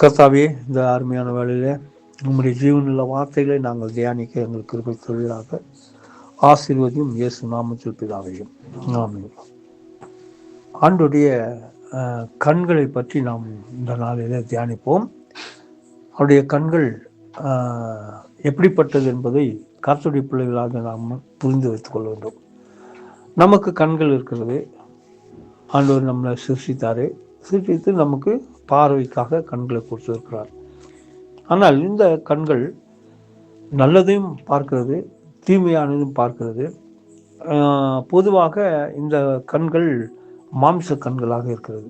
கர்த்தாவே இந்த அருமையான வேலையில் உங்களுடைய ஜீவனில் வார்த்தைகளை நாங்கள் தியானிக்க எங்களுக்கு கிருபை தொழிலாக ஆசீர்வதியும் இயேசு நாமத்தில் பிதாவையும். ஆமென். ஆண்டுடைய கண்களை பற்றி நாம் இந்த நாளில் தியானிப்போம். அவருடைய கண்கள் எப்படிப்பட்டது என்பதை கர்த்தருடைய பிள்ளைகளாக நாம் புரிந்து வைத்துக் கொள்ள வேண்டும். நமக்கு கண்கள் இருக்கிறது. ஆண்டவர் நம்மளை சிருஷ்டித்தாரு. சிருஷ்டித்து நமக்கு பார்வைக்காக கண்களை கொடுத்திருக்கிறார். ஆனால் இந்த கண்கள் நல்லதையும் பார்க்கிறது தீமையானதும் பார்க்கிறது. பொதுவாக இந்த கண்கள் மாம்ச கண்களாக இருக்கிறது.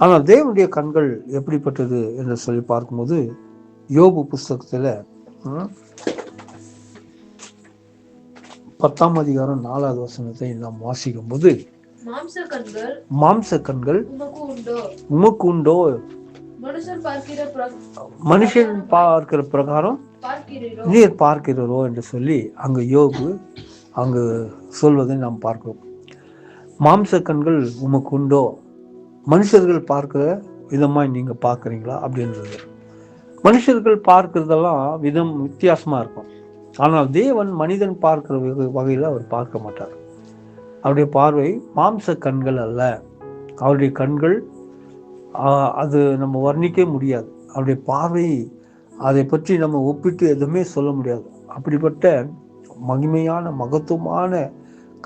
ஆனால் தேவனுடைய கண்கள் எப்படிப்பட்டது என்று சொல்லி பார்க்கும்போது யோபு புஸ்தகத்தில் பத்தாம் அதிகாரம் நாலாவது வசனத்தை நாம் வாசிக்கும் போது மாம்ச கண்கள் உமக்கு உண்டோ மனுஷன் பார்க்கிற பிரகாரம் நீர் பார்க்கிறோ என்று சொல்லி அங்கு யோபு அங்கு சொல்வதை நாம் பார்க்கிறோம். மாம்ச கண்கள் உமக்கு உண்டோ மனுஷர்கள் பார்க்கிற விதமாய் நீங்க பார்க்குறீங்களா அப்படின்றது. மனுஷர்கள் பார்க்கிறதெல்லாம் விதம் வித்தியாசமா இருக்கும். ஆனால் தேவன் மனிதன் பார்க்கிற வகை- வகையில் அவர் பார்க்க மாட்டார். அவருடைய பார்வை மாம்ச கண்கள் அல்ல. அவருடைய கண்கள் அது நம்ம வர்ணிக்க முடியாது. அவருடைய பார்வை அதை பற்றி நம்ம ஒப்பிட்டு எதுவுமே சொல்ல முடியாது. அப்படிப்பட்ட மகிமையான மகத்துவமான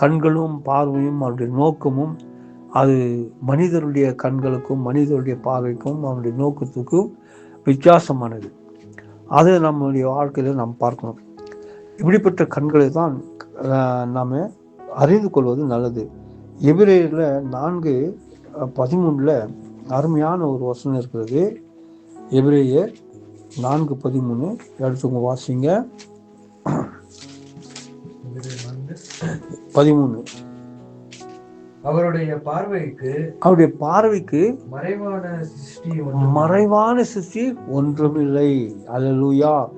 கண்களும் பார்வையும் அவருடைய நோக்கமும் அது மனிதருடைய கண்களுக்கும் மனிதருடைய பார்வைக்கும் அவருடைய நோக்கத்துக்கும் வித்தியாசமானது. அதை நம்முடைய வாழ்க்கையில் நாம் பார்க்கணும். இப்படிப்பட்ட கண்களை தான் நாம் அறிந்து கொள்வது நல்லது. எபிரேயர்ல நான்கு பதிமூணுல அருமையான ஒரு வசனம் இருக்கிறது. எபிரேயர் நான்கு பதிமூணு. எடுத்துங்க வாசிங்க. பதிமூணு. அவருடைய பார்வைக்கு அவருடைய பார்வைக்கு மறைவான சிருஷ்டி மறைவான சிருஷ்டி ஒன்றுமில்லை. அல்லேலூயா.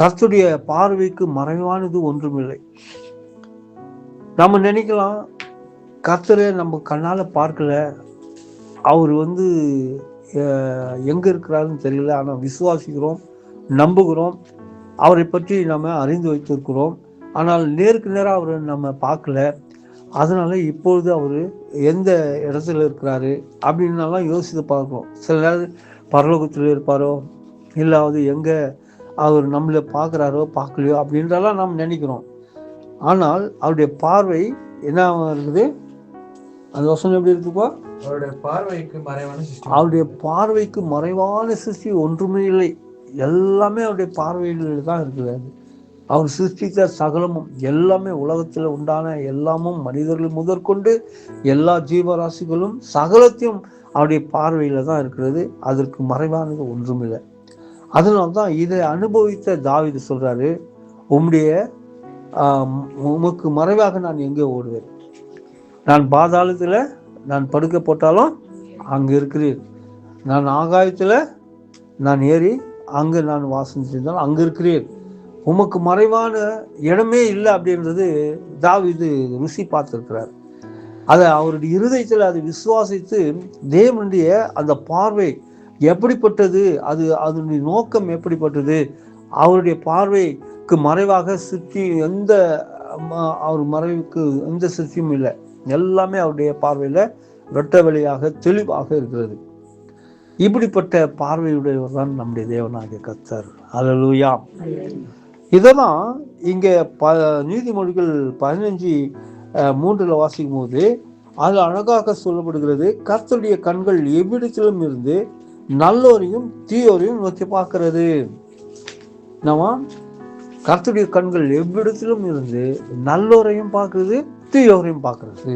கர்த்தருடைய பார்வைக்கு மறைவானது ஒன்றுமில்லை. நம்ம நினைக்கலாம் கத்தரை நம்ம கண்ணால் பார்க்கல. அவர் வந்து எங்கே இருக்கிறாருன்னு தெரியல. ஆனால் விசுவாசிக்கிறோம் நம்புகிறோம். அவரை பற்றி நம்ம அறிந்து வைத்திருக்கிறோம். ஆனால் நேருக்கு நேராக அவரை நம்ம பார்க்கல. அதனால் இப்பொழுது அவர் எந்த இடத்துல இருக்கிறாரு அப்படின்னாலாம் யோசித்து பார்க்குறோம். சில நேரம் பரலோகத்தில் இருப்பாரோ இல்லாவது எங்கே அவர் நம்மளை பார்க்குறாரோ பார்க்கலையோ அப்படின்றலாம் நாம் நினைக்கிறோம். ஆனால் அவருடைய பார்வை என்ன இருக்குது? அந்த வசனம் எப்படி இருக்குப்பா? அவருடைய பார்வைக்கு மறைவான சிருஷ்டி. அவருடைய பார்வைக்கு மறைவான சிருஷ்டி ஒன்றுமே இல்லை. எல்லாமே அவருடைய பார்வையில் தான் இருக்கிறது. அவர் சிருஷ்டித்த சகலமும் எல்லாமே உலகத்தில் உண்டான எல்லாமும் மனிதர்கள் முதற்கொண்டு எல்லா ஜீவராசிகளும் சகலத்தையும் அவருடைய பார்வையில தான் இருக்கிறது. அதற்கு மறைவானது ஒன்றுமில்லை. அதனால தான் இதை அனுபவித்த தாவீது சொல்றாரு உம்முடைய உமக்கு மறைவாக நான் எங்கே ஓடுவேன்? நான் பாதாளத்தில் நான் படுக்க போட்டாலும் அங்கே இருக்கிறீர். நான் ஆகாயத்தில் நான் ஏறி அங்கே நான் வாசம் செய்தாலும் அங்கே இருக்கிறீர். உமக்கு மறைவான இடமே இல்லை அப்படின்றது தாவீது ருசி பார்த்துருக்கிறார். அதை அவருடைய இருதயத்தில் அதை விசுவாசித்து தேவனுடைய அந்த பார்வை எப்படிப்பட்டது? அது அதனுடைய நோக்கம் எப்படிப்பட்டது? அவருடைய பார்வை பார்வைக்கு மறைவாக சுற்றி எந்த ம- அவர் மறைவுக்கு எந்த சித்தியும் இல்லை. எல்லாமே அவருடைய பார்வையில் வெட்ட வெளியாக தெளிவாக இருக்கிறது. இப்படிப்பட்ட பார்வையுடையவர் தான் நம்முடைய தேவனாகிய கர்த்தர். அல்லேலூயா இதெல்லாம் இங்கே ப நீதிமொழிகள் பதினஞ்சு மூன்றில் வாசிக்கும் போது அது அழகாக சொல்லப்படுகிறது கர்த்தருடைய கண்கள் எவ்விடத்திலும் இருந்து நல்லோரையும் தீயோரையும் நோக்கி பார்க்கிறது. நம்ம கர்த்தருடைய கண்கள் எவ்விடத்திலும் இருந்து நல்லோரையும் பார்க்குறது தீயோரையும் பார்க்கறது.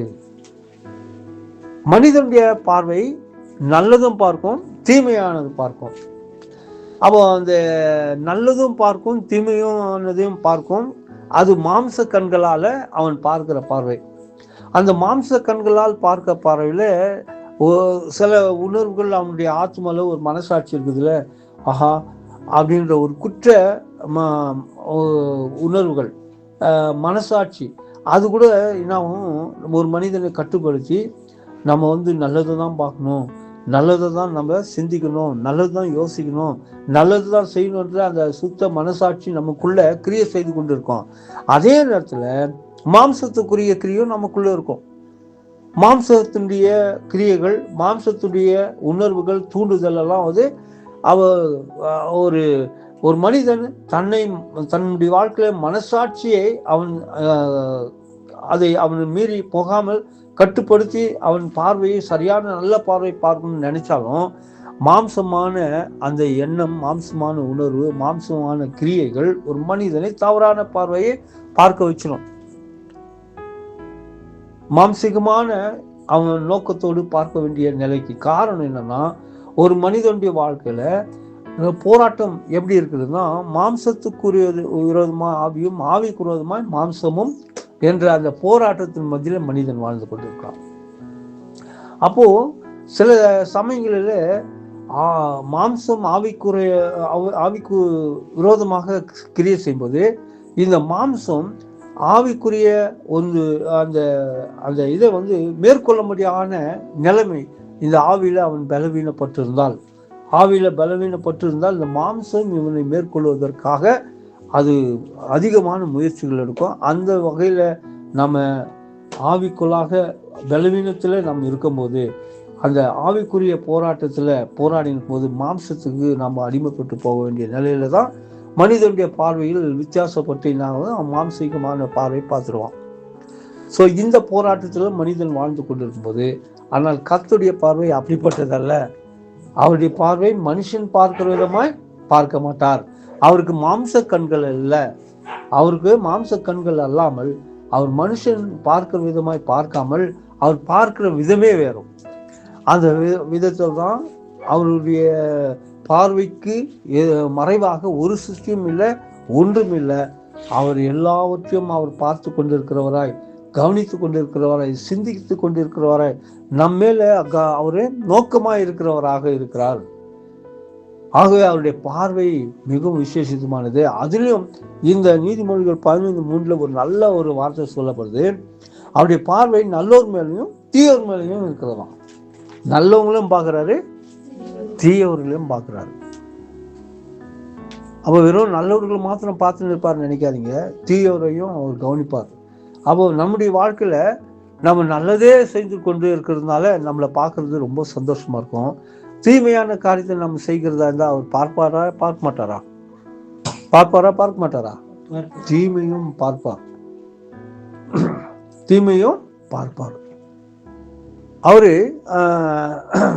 மனிதனுடைய பார்வை நல்லதும் பார்க்கும் தீமையானது பார்க்கும். அப்போ அந்த நல்லதும் பார்க்கும் தீமையானதையும் பார்க்கும். அது மாம்ச கண்களால் அவன் பார்க்கிற பார்வை. அந்த மாம்ச கண்களால் பார்க்க பார்வையில் சில உணர்வுகள் அவனுடைய ஆத்மாவில் ஒரு மனசாட்சி இருக்குதுல்ல ஆஹா அப்படின்ற ஒரு குற்ற உணர்வுகள் மனசாட்சி. அது கூட என்னாகும் ஒரு மனிதனை கட்டுப்படுத்தி நம்ம வந்து நல்லதை தான் பார்க்கணும். நல்லதை தான் நம்ம சிந்திக்கணும். நல்லது தான் யோசிக்கணும். நல்லது தான் செய்யணுன்ற அந்த சுத்த மனசாட்சி நமக்குள்ள கிரியை செய்து கொண்டு இருக்கோம் அதே நேரத்தில் மாம்சத்துக்குரிய கிரியும் நமக்குள்ளே இருக்கும். மாம்சத்தினுடைய கிரியைகள் மாம்சத்துடைய உணர்வுகள் தூண்டுதல் எல்லாம் வந்து அவ ஒரு ஒரு மனிதன் தன்னை தன்னுடைய வாழ்க்கையில மனசாட்சியை அவன் அதை அவன் மீறி போகாமல் கட்டுப்படுத்தி அவன் பார்வையை சரியான நல்ல பார்வை பார்க்கணும்னு நினைச்சாலும் மாம்சமான அந்த எண்ணம் மாம்சமான உணர்வு மாம்சமான கிரியைகள் ஒரு மனிதனை தவறான பார்வையை பார்க்க வச்சிடும் மாம்சிகமான அவன் நோக்கத்தோடு பார்க்க வேண்டிய நிலைக்கு காரணம் என்னன்னா ஒரு மனிதனுடைய வாழ்க்கையில போராட்டம் எப்படி இருக்குதுன்னா மாம்சத்துக்குரிய விரோதமாக ஆவியும் ஆவிக்கு விரோதமாக மாம்சமும் என்ற அந்த போராட்டத்தின் மத்தியில் மனிதன் வாழ்ந்து கொண்டிருக்கான் அப்போது சில சமயங்களில் மாம்சம் ஆவிக்குரிய ஆவிக்கு விரோதமாக கிரியை செய்யும்போது இந்த மாம்சம் ஆவிக்குரிய ஒரு அந்த அந்த இதை வந்து மேற்கொள்ள முடியாத நிலைமை இந்த ஆவியில் அவன் பலவீனப்பட்டிருந்தால் ஆவியில் பலவீனப்பட்டிருந்தால் இந்த மாம்சம் இவனை மேற்கொள்வதற்காக அது அதிகமான முயற்சிகள் எடுக்கும். அந்த வகையில் நம்ம ஆவிக்குள்ளாக பலவீனத்தில் நம்ம இருக்கும்போது அந்த ஆவிக்குரிய போராட்டத்தில் போராடின போது மாம்சத்துக்கு நம்ம அடிமைப்பட்டு போக வேண்டிய நிலையில தான் மனிதனுடைய பார்வையில் வித்தியாசப்பட்டு அவன் மாம்சீகமான பார்வை பார்த்துருவான். ஸோ இந்த போராட்டத்தில் மனிதன் வாழ்ந்து கொண்டிருக்கும்போது ஆனால் கத்துடைய பார்வை அப்படிப்பட்டதல்ல. அவருடைய பார்வை மனுஷன் பார்க்கிற விதமாய் பார்க்க மாட்டார். அவருக்கு மாம்ச கண்கள் அல்ல. அவருக்கு மாம்ச கண்கள் அல்லாமல் அவர் மனுஷன் பார்க்கிற விதமாய் பார்க்காமல் அவர் பார்க்கிற விதமே வேறும் அந்த விதத்தில் தான் அவருடைய பார்வைக்கு மறைவாக ஒரு சிருஷ்டியும் இல்லை ஒன்றும் இல்லை. அவர் எல்லாவற்றையும் அவர் பார்த்து கொண்டிருக்கிறவராய் கவனித்து கொண்டிருக்கிறவராய் சிந்தித்து கொண்டிருக்கிறவராய் நம்மேல க- அவரே நோக்கமாக இருக்கிறவராக இருக்கிறார். ஆகவே அவருடைய பார்வை மிகவும் விசேஷமானது அதிலும் இந்த நீதிமொழிகள் பதினைந்து மூன்றில் ஒரு நல்ல ஒரு வார்த்தை சொல்லப்படுது. அவருடைய பார்வை நல்லோர் மேலேயும் தீயோர் மேலேயும் இருக்கிறதாம். நல்லவங்களும் பார்க்கறாரு தீயவர்களையும் பார்க்குறாரு. அப்போ வெறும் நல்லவர்கள் மாத்திரம் பார்த்துன்னு இருப்பார்னு நினைக்காதீங்க. தீயவரையும் அவர் கவனிப்பார். அப்போ நம்முடைய வாழ்க்கையில் நம்ம நல்லதே செய்து கொண்டு இருக்கிறதுனால நம்மளை பார்க்கறது ரொம்ப சந்தோஷமாக இருக்கும். தீமையான காரியத்தை நம்ம செய்கிறதா இருந்தால் அவர் பார்ப்பாரா? பார்க்க மாட்டாரா? பார்ப்பாரா? பார்க்க மாட்டாரா? தீமையும் பார்ப்பார். தீமையும் பார்ப்பார். அவரு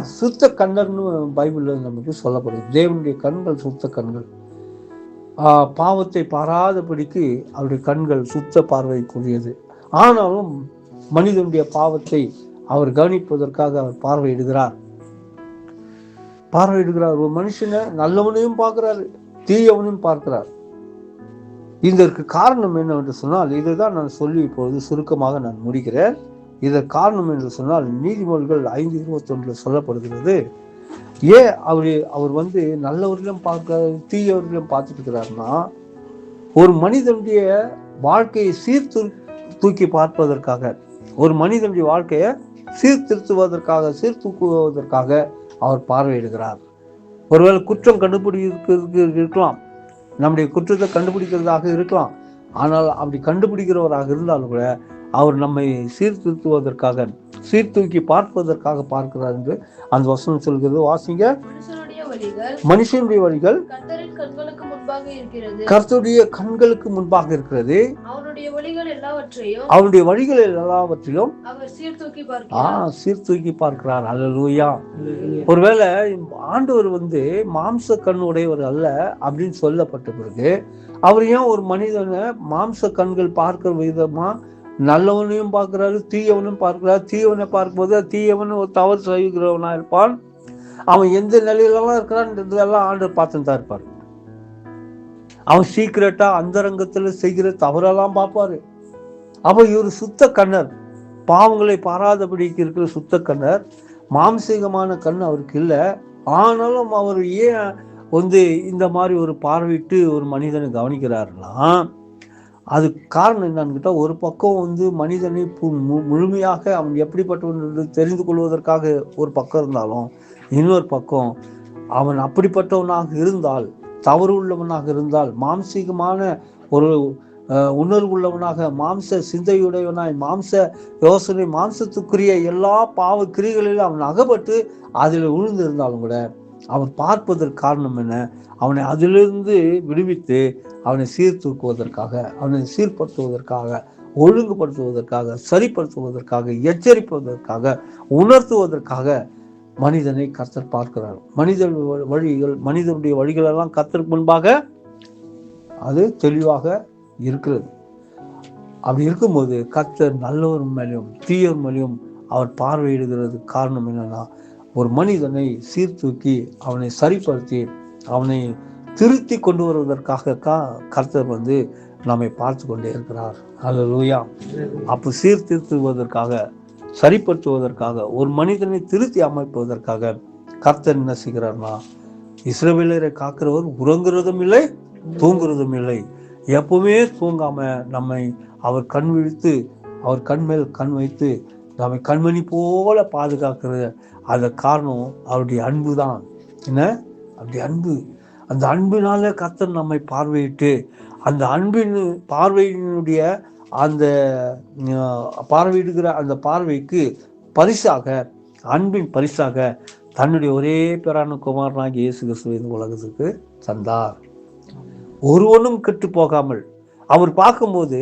சுத்த கண்ணர்னு பைபிளில் நமக்கு சொல்லப்படுது. தேவனுடைய கண்கள் சுத்த கண்கள். பாவத்தை பாராதபடிக்கு அவருடைய கண்கள் சுத்த பார்வைக்குரியது. ஆனாலும் மனிதனுடைய பாவத்தை அவர் கவனிப்பதற்காக அவர் பார்வையிடுகிறார். பார்வையிடுகிறார். ஒரு மனுஷனை நல்லவனையும் பார்க்கிறாரு தீயவனையும் பார்க்கிறார். இதற்கு காரணம் என்னவென்று சொன்னால் இதை தான் நான் சொல்லி இப்பொழுது சுருக்கமாக நான் முடிக்கிறேன். இதற்கு காரணம் என்று சொன்னால் நீதிமொழிகள் ஐந்து இருபத்தொன்றில் சொல்லப்படுகிறது. ஏன் அவர் அவர் வந்து நல்லவர்களும் பார்க்க தீயவர்களும் பார்த்துட்டு இருக்கிறாருன்னா ஒரு மனிதனுடைய வாழ்க்கையை சீர்து தூக்கி பார்ப்பதற்காக ஒரு மனிதனுடைய வாழ்க்கையை சீர்திருத்துவதற்காக சீர்தூக்குவதற்காக அவர் பார்வையிடுகிறார். ஒருவேளை குற்றம் கண்டுபிடிக்கிறதுக்கு இருக்கலாம். நம்முடைய குற்றத்தை கண்டுபிடிக்கிறதாக இருக்கலாம். ஆனால் அப்படி கண்டுபிடிக்கிறவராக இருந்தாலும் கூட அவர் நம்மை சீர்திருத்துவதற்காக சீர்தூக்கி பார்ப்பதற்காக பார்க்கிறார் என்று அந்த வசனம் சொல்கிறது. வாசிங்க. மனுஷனுடைய வழிகள் கர்த்தருடைய கண்களுக்கு முன்பாக இருக்கிறது. வழிகள் எல்லாவற்றையும் அவருடைய வழிகள் எல்லாவற்றிலும் அவர் சீர்தூக்கி பார்க்கிறார். அல்லேலூயா. ஒருவேளை ஆண்டவர் வந்து மாம்ச கண் உடையவர் அல்ல அப்படின்னு சொல்லப்பட்ட பிறகு அவர் ஏன் ஒரு மனிதனை மாம்ச கண்கள் பார்க்கிற விதமா நல்லவனையும் பார்க்கிறாரு தீயவனும் பார்க்கிறாரு. தீயவனை பார்க்கும்போது தீயவன் ஒரு தவறு செய்கிறவனாக இருப்பான். அவன் எந்த நிலையிலலாம் இருக்கிறான்றதெல்லாம் ஆண்டு பார்த்துட்டு தான் இருப்பார். அவன் சீக்கிரட்டா அந்தரங்கத்தில் செய்கிற தவறெல்லாம் பார்ப்பாரு. அப்போ இவர் சுத்த கண்ணர் பாவங்களை பாராதபடிக்கு இருக்கிற சுத்த கண்ணர் மாம்சீகமான கண் அவருக்கு இல்லை. ஆனாலும் அவர் ஏன் வந்து இந்த மாதிரி ஒரு பார்வையிட்டு ஒரு மனிதனை கவனிக்கிறாருன்னா அது காரணம் என்னன்னு கேட்டால் ஒரு பக்கம் வந்து மனிதனை பு- மு- முழுமையாக அவன் எப்படிப்பட்டவன் என்று தெரிந்து கொள்வதற்காக ஒரு பக்கம் இருந்தாலும் இன்னொரு பக்கம் அவன் அப்படிப்பட்டவனாக இருந்தால் தவறு உள்ளவனாக இருந்தால் மாம்சீகமான ஒரு உணர்வு உள்ளவனாக மாம்ச சிந்தையுடையவனாய் மாம்ச யோசனை மாம்சத்துக்குரிய எல்லா பாவ கிரிகளிலும் அவன் அகப்பட்டு அதில் விழுந்து இருந்தாலும் கூட அவர் பார்ப்பதற்கு காரணம் என்ன? அவனை அதிலிருந்து விடுவித்து அவனை சீர்தூக்குவதற்காக அவனை சீர்படுத்துவதற்காக ஒழுங்குபடுத்துவதற்காக சரிப்படுத்துவதற்காக எச்சரிப்பதற்காக உணர்த்துவதற்காக மனிதனை கர்த்தர் பார்க்கிறார். மனித வழிகள் மனிதனுடைய வழிகளெல்லாம் கர்த்தருக்கு முன்பாக அது தெளிவாக இருக்கிறது. அப்படி இருக்கும்போது கர்த்தர் நல்லவர் மேலேயும் தீயவர் மேலேயும் அவர் பார்வையிடுகிறது காரணம் என்னன்னா ஒரு மனிதனை சீர்தூக்கி அவனை சரிப்படுத்தி அவனை திருத்தி கொண்டு வருவதற்காக கா- கர்த்தர் வந்து நம்மை பார்த்து கொண்டே இருக்கிறார். அல்லேலூயா அப்போ சீர்திருத்துவதற்காக சரிப்படுத்துவதற்காக ஒரு மனிதனை திருத்தி அமைப்பதற்காக கர்த்தர் என்ன செய்கிறார்னா இஸ்ரவேலரை காக்கிறவர் உறங்குறதும் இல்லை தூங்குறதும் இல்லை. எப்பவுமே தூங்காம நம்மை அவர் கண் விழித்து அவர் கண் மேல் கண் வைத்து நம்மை கண்மணி போல பாதுகாக்கிறது. அந்த காரணம் அவருடைய அன்பு தான். என்ன? அப்படி அன்பு. அந்த அன்பினால கத்தர் நம்மை பார்வையிட்டு அந்த அன்பின் பார்வையினுடைய அந்த பார்வையிடுகிற அந்த பார்வைக்கு பரிசாக அன்பின் பரிசாக தன்னுடைய ஒரே பேரான குமாரனாக இயேசு கிறிஸ்துவை இந்த உலகத்துக்கு தந்தார். ஒருவனும் கெட்டு போகாமல் அவர் பார்க்கும்போது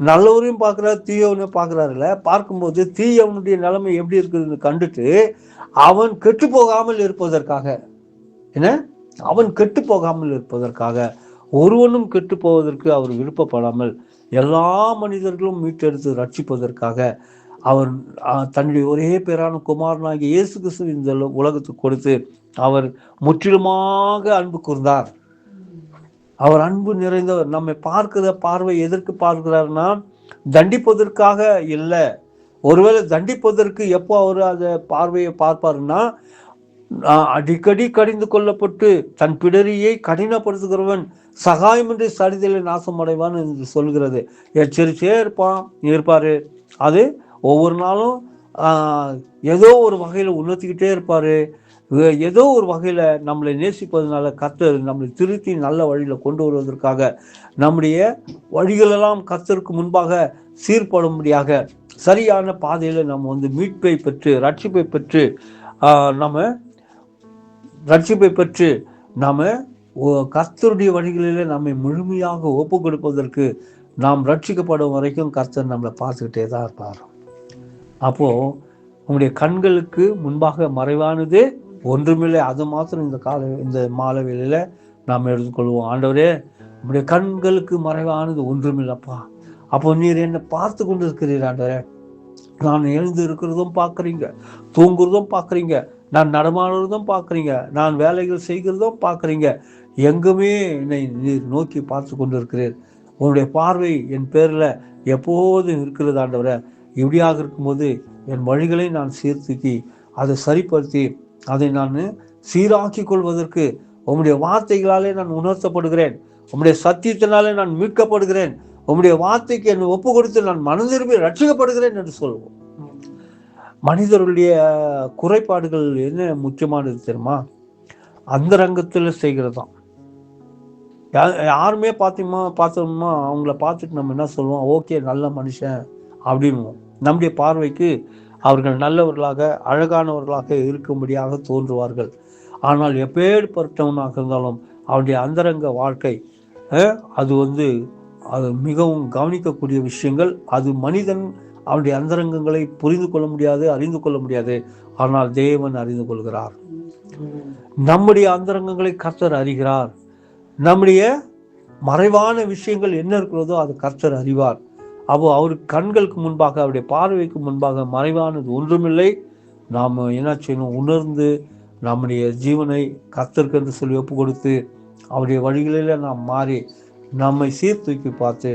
நல்லவரையும் பார்க்குறாரு தீயவனையும் பார்க்குறாருல பார்க்கும்போது தீயவனுடைய நிலைமை எப்படி இருக்குதுன்னு கண்டுட்டு அவன் கெட்டு போகாமல் இருப்பதற்காக என்ன? அவன் கெட்டு போகாமல் இருப்பதற்காக ஒருவனும் கெட்டு போவதற்கு அவர் விருப்பப்படாமல் எல்லா மனிதர்களும் மீட்டெடுத்து ரட்சிப்பதற்காக அவர் தன்னுடைய ஒரே பேரான குமாரனாகிய இயேசு கிறிஸ்து இந்த உலகத்துக்கு கொடுத்து அவர் முற்றிலுமாக அன்பு கூர்ந்தார். அவர் அன்பு நிறைந்தவர். நம்மை பார்க்கிற பார்வை எதற்கு பார்க்கிறார்னா தண்டிப்பதற்காக இல்லை. ஒருவேளை தண்டிப்பதற்கு எப்போ அவர் அந்த பார்வையை பார்ப்பாருன்னா அடிக்கடி கடிந்து கொள்ளப்பட்டு தன் பிடரியை கடினப்படுத்துகிறவன் சகாயமின்றி சரிதலை நாசம் அடைவான் என்று சொல்கிறது. எச்சரிச்சே இருப்பான் இருப்பாரு. அது ஒவ்வொரு நாளும் ஏதோ ஒரு வகையில் உணர்த்திக்கிட்டே இருப்பாரு. ஏதோ ஒரு வகையில் நம்மளை நேசிப்பதனால கத்தர் நம்மளை திருத்தி நல்ல வழியில் கொண்டு வருவதற்காக நம்முடைய வழிகளெல்லாம் கத்தருக்கு முன்பாக சீர்படும்படியாக சரியான பாதையில் நம்ம வந்து மீட்பை பெற்று ரட்சிப்பை பெற்று நம்ம ரட்சிப்பை பெற்று நாம் ஓ- கர்த்தருடைய வழிகளில் நம்மை முழுமையாக ஒப்பு கொடுப்பதற்கு நாம் ரட்சிக்கப்படும் வரைக்கும் கர்த்தர் நம்மளை பார்த்துக்கிட்டே தான் இருப்பார். அப்போது உங்களுடைய கண்களுக்கு முன்பாக மறைவானது ஒன்றுமில்லை அது மாத்திரம் இந்த கால இந்த மாலை நாம் எடுத்துக்கொள்வோம். ஆண்டவரே நம்முடைய கண்களுக்கு மறைவானது ஒன்றுமில்லப்பா. அப்போ நீர் என்னை பார்த்து கொண்டு இருக்கிறீர் ஆண்டவரே. நான் எழுந்து இருக்கிறதும் பார்க்குறீங்க தூங்குறதும் பார்க்குறீங்க நான் நடமாடுறதும் பார்க்குறீங்க நான் வேலைகள் செய்கிறதும் பார்க்குறீங்க. எங்குமே என்னை நீர் நோக்கி பார்த்து கொண்டு இருக்கிறீர் உன்னுடைய பார்வை என் பேரில் எப்போதும் இருக்கிறது ஆண்டவரே. இப்படியாக இருக்கும்போது என் வழிகளை நான் சீர்தூக்கி அதை சரிப்படுத்தி அதை நான் சீராக்கி கொள்வதற்கு உம்முடைய வார்த்தைகளாலே நான் உணர்த்தப்படுகிறேன். உம்முடைய சத்தியத்தினாலே நான் மீட்கப்படுகிறேன். உம்முடைய வார்த்தைக்கு என்னை ஒப்பு கொடுத்து நான் மனதிரும்பி ரட்சிக்கப்படுகிறேன் என்று சொல்வோம். மனிதருடைய குறைபாடுகள் என்ன முக்கியமானது தெரியுமா? அந்த ரங்கத்தில் செய்கிறது தான் யாருமே பார்த்தீமா பார்த்தோம்னா அவங்கள பார்த்துட்டு நம்ம என்ன சொல்லுவோம் ஓகே நல்ல மனுஷன் அப்படின்வோம். நம்முடைய பார்வைக்கு அவர்கள் நல்லவர்களாக அழகானவர்களாக இருக்கும்படியாக தோன்றுவார்கள். ஆனால் எப்பேற்பட்டவனாக இருந்தாலும் அவருடைய அந்தரங்க வாழ்க்கை அது வந்து அது மிகவும் கவனிக்கக்கூடிய விஷயங்கள். அது மனிதன் அவருடைய அந்தரங்கங்களை புரிந்து கொள்ள முடியாது அறிந்து கொள்ள முடியாது. ஆனால் தேவன் அறிந்து கொள்கிறார். நம்முடைய அந்தரங்கங்களை கர்த்தர் அறிகிறார். நம்முடைய மறைவான விஷயங்கள் என்ன இருக்கிறதோ அது கர்த்தர் அறிவார். அப்போ அவர் கண்களுக்கு முன்பாக அவருடைய பார்வைக்கு முன்பாக மறைவானது ஒன்றுமில்லை. நாம் என்ன செய்யணும்? உணர்ந்து நம்முடைய ஜீவனை கத்தருக்கு என்று சொல்லி ஒப்பு கொடுத்து அவருடைய வழிகளில் நாம் மாறி நம்மை சீர்தூக்கி பார்த்து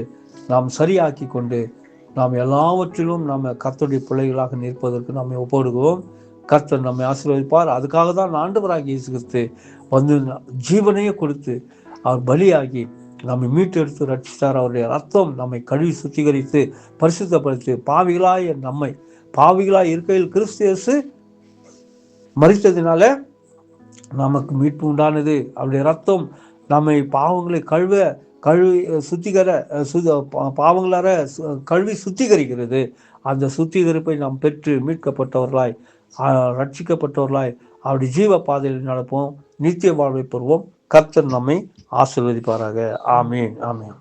நாம் சரியாக்கி கொண்டு நாம் எல்லாவற்றிலும் நம்ம கத்தருடைய பிள்ளைகளாக நிற்பதற்கு நம்மை ஒப்படுகிறோம் கர்த்தர் நம்மை ஆசீர்வதிப்பார். அதுக்காக தான் ஆண்டவராகிய இயேசு கிறிஸ்து வந்து ஜீவனையே கொடுத்து அவர் பலியாகி நம்மை மீட்டெடுத்து ரட்சித்தார் அவருடைய ரத்தம் நம்மை கழுவி சுத்திகரித்து பரிசுத்தப்படுத்தி. பாவிகளாய் நம்மை. பாவிகளாய் இருக்கையில் கிறிஸ்தியசு மறித்ததினால நமக்கு மீட்பு உண்டானது. அவருடைய ரத்தம் நம்மை பாவங்களை கழுவ கழுவி சுத்திகர சு பாவங்களார சு- கழுவி சுத்திகரிக்கிறது. அந்த சுத்திகரிப்பை நாம் பெற்று மீட்கப்பட்டவர்களாய் ரட்சிக்கப்பட்டவர்களாய் அவருடைய ஜீவ பாதையில் நடப்போம். நித்திய வாழ்வை பெறுவோம். கர்த்தர் நம்மை ஆசிர்வதிப்பாராக. ஆமீன் ஆமீன்.